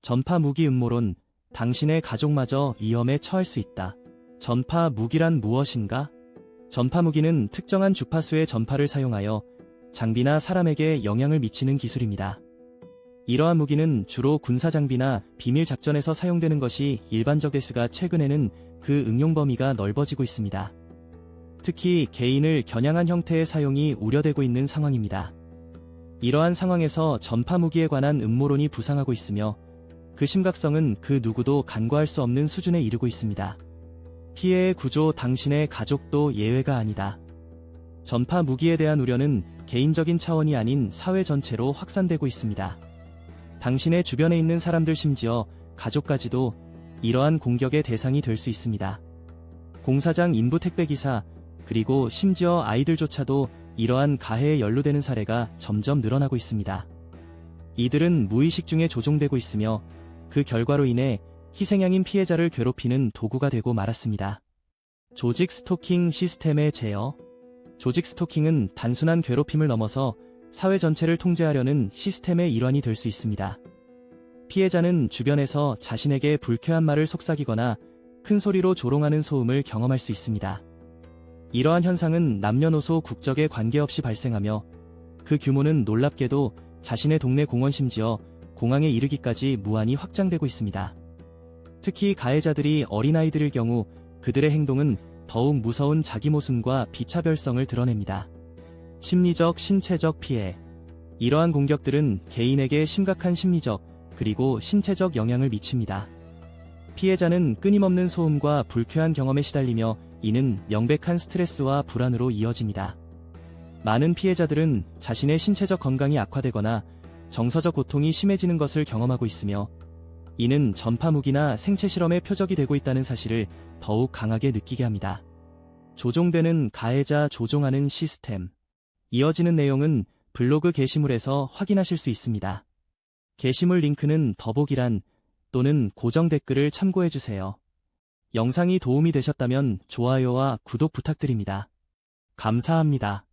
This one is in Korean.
전파 무기 음모론, 당신의 가족마저 위험에 처할 수 있다. 전파 무기란 무엇인가? 전파 무기는 특정한 주파수의 전파를 사용하여 장비나 사람에게 영향을 미치는 기술입니다. 이러한 무기는 주로 군사 장비나 비밀 작전에서 사용되는 것이 일반적이스가 최근에는 그 응용 범위가 넓어지고 있습니다. 특히 개인을 겨냥한 형태의 사용이 우려되고 있는 상황입니다. 이러한 상황에서 전파 무기에 관한 음모론이 부상하고 있으며 그 심각성은 그 누구도 간과할 수 없는 수준에 이르고 있습니다. 피해의 구조 당신의 가족도 예외가 아니다. 전파 무기에 대한 우려는 개인적인 차원이 아닌 사회 전체로 확산되고 있습니다. 당신의 주변에 있는 사람들 심지어 가족까지도 이러한 공격의 대상이 될 수 있습니다. 공사장 인부 택배기사, 그리고 심지어 아이들조차도 이러한 가해에 연루되는 사례가 점점 늘어나고 있습니다. 이들은 무의식 중에 조종되고 있으며 그 결과로 인해 희생양인 피해자를 괴롭히는 도구가 되고 말았습니다. 조직 스토킹 시스템의 제어 조직 스토킹은 단순한 괴롭힘을 넘어서 사회 전체를 통제하려는 시스템의 일환이 될 수 있습니다. 피해자는 주변에서 자신에게 불쾌한 말을 속삭이거나 큰 소리로 조롱하는 소음을 경험할 수 있습니다. 이러한 현상은 남녀노소 국적에 관계없이 발생하며 그 규모는 놀랍게도 자신의 동네 공원 심지어 공항에 이르기까지 무한히 확장되고 있습니다. 특히 가해자들이 어린아이들일 경우 그들의 행동은 더욱 무서운 자기 모순과 비차별성을 드러냅니다. 심리적, 신체적 피해. 이러한 공격들은 개인에게 심각한 심리적, 그리고 신체적 영향을 미칩니다. 피해자는 끊임없는 소음과 불쾌한 경험에 시달리며 이는 명백한 스트레스와 불안으로 이어집니다. 많은 피해자들은 자신의 신체적 건강이 악화되거나 정서적 고통이 심해지는 것을 경험하고 있으며 이는 전파 무기나 생체 실험의 표적이 되고 있다는 사실을 더욱 강하게 느끼게 합니다. 조종되는 가해자 조종하는 시스템. 이어지는 내용은 블로그 게시물에서 확인하실 수 있습니다. 게시물 링크는 더보기란 또는 고정 댓글을 참고해주세요. 영상이 도움이 되셨다면 좋아요와 구독 부탁드립니다. 감사합니다.